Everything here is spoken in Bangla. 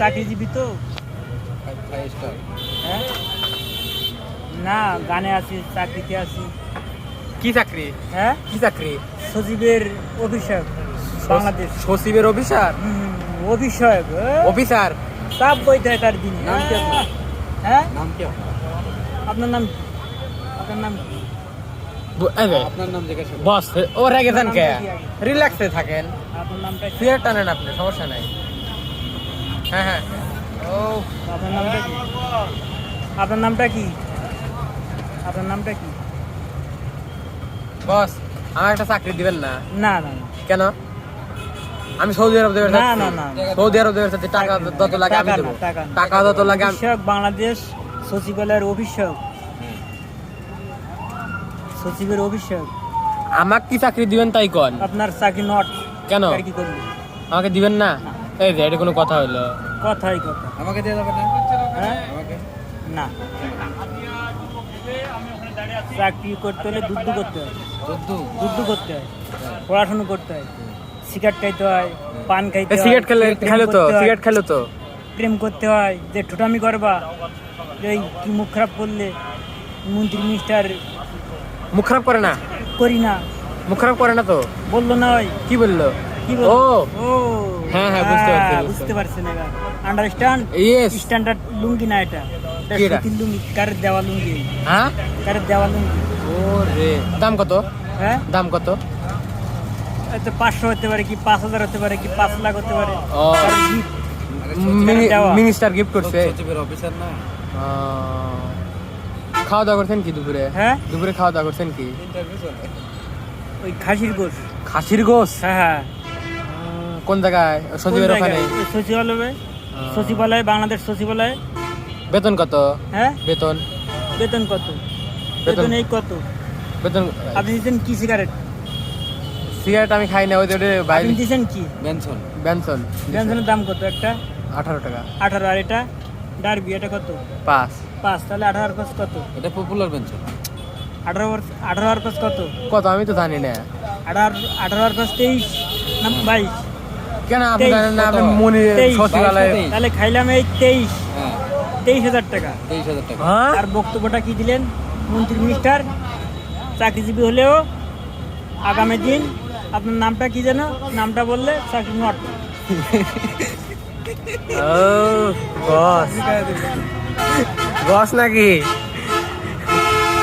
চাকরিজীবী তো? হ্যাঁ? না গানে আছি চাকরিতে আছি। কি চাকরি? হ্যাঁ? কি চাকরি? সচিবের অভিষেক বাংলাদেশ। সচিবের অফিসার? হ্যাঁ? অফিসার চাপ বইতে হয় তার দিনে। নাম কি আপনার? হ্যাঁ? নাম কি আপনার? আপনার নাম আপনার নাম আপনার নাম জিজ্ঞাসা বস ও রেগে যান কে? আগে? রিল্যাক্সে থাকেন। আপনার নামটা? সিগারেট টানেন আপনি সমস্যা নাই। হ্যাঁ হ্যাঁ। ও আপনার নামটা কি? আপনার নামটা কি? আপনার নামটা কি? বস আমার একটা চাকরি দিবেন না। না না কেন? আমি সৌদি আরব দেবের না, না, না। সৌদি আরব দেবের সাথে টাকা যত লাগে আমি টাকা টাকা যত লাগে আমি বাংলাদেশ সচিবালয়ের অভিষেক। সচিবের অভিষেক। আমাকে কি চাকরি দিবেন তাই কন? আপনার চাকরি নট। কেন? কি করবি আমাকে দিবেন না। এই যে এটা কোনো কথা হইল। কথাই কথা। আমাকে দিয়ে যাবে না? হ্যাঁ? আমাকে? না। চাকরি করতে হলে দুধ করতে হয়। দুধ করতে হয়। পড়াশোনা করতে হয়। সিগারেট খাইতে হয় পান খাইতে হয় সিগারেট খেলে প্রেম খেলো তো সিগারেট খেলো তো। প্রেম করতে হয় যে ঠুটামি করবা এই কি মুখ খারাপ করলে মন্ত্রী মিনিস্টার মুখ খারাপ করে না? করি না। মুখ খারাপ করে না তো? বলল না ওই কি বলল? ও। ও। হ্যাঁ, হ্যাঁ, বুঝতে পারছি, বুঝতে পারছেন এবার আন্ডারস্ট্যান্ড ইয়েস স্ট্যান্ডার্ড লুঙ্গি না এটা। এটা কি লুঙ্গি কারের দেওয়া লুঙ্গি? হ্যাঁ? কারের দেওয়া লুঙ্গি? ও রে দাম কত? হ্যাঁ? দাম কত? এতে পাঁচশো হতে পারে কি পাঁচ হাজার হতে পারে কি পাঁচ লাখ হতে পারে। ও। মিনি-। মিনিস্টার গিফট করছে। সচিবের অফিসার না। খাওয়া দাওয়া করছেন কি দুপুরে? হ্যাঁ? দুপুরে খাওয়া দাওয়া করছেন কি? ওই খাসির গোস খাসির গোস হ্যাঁ হ্যাঁ। কোন জায়গায়? সচিবের ওখানে? সচিবালয়ে সচিবালয় বাংলাদেশ সচিবালয়। বেতন কত? হ্যাঁ? বেতন? বেতন কত? বেতন- এই কত? বেতন আপনি দিচ্ছেন কি সিগারেট সিগারেট আমি খাই না ওই যে বাইরে। আপনি দিচ্ছেন কি? বেনসন বেনসন ব্যঞ্জনের দাম কত একটা? আঠারো টাকা। আঠারো আর এটা? ডারবি এটা কত? পাঁচ। পাঁচ তাহলে আঠারো আর পাঁচ কত? এটা পপুলার বেনসন আঠারো আর আঠারো আর কত? কত? আমি তো জানি না। আঠারো আঠারো আর পাঁচ তেইশ না বাইশ? কেন আপনি তেইশ, জানেন না? মনে তেইশ, তাহলে খাইলাম এই তেইশ। হ্যাঁ। তেইশ হাজার টাকা। তেইশ হাজার টাকা। হ্যাঁ? আর বক্তব্যটা কি দিলেন? মন্ত্রী মিনিস্টার চাকরিজীবী হলেও আগামী দিন আপনার নামটা কি যেন? নামটা বললে চাকরি নট। ও বস। বস নাকি?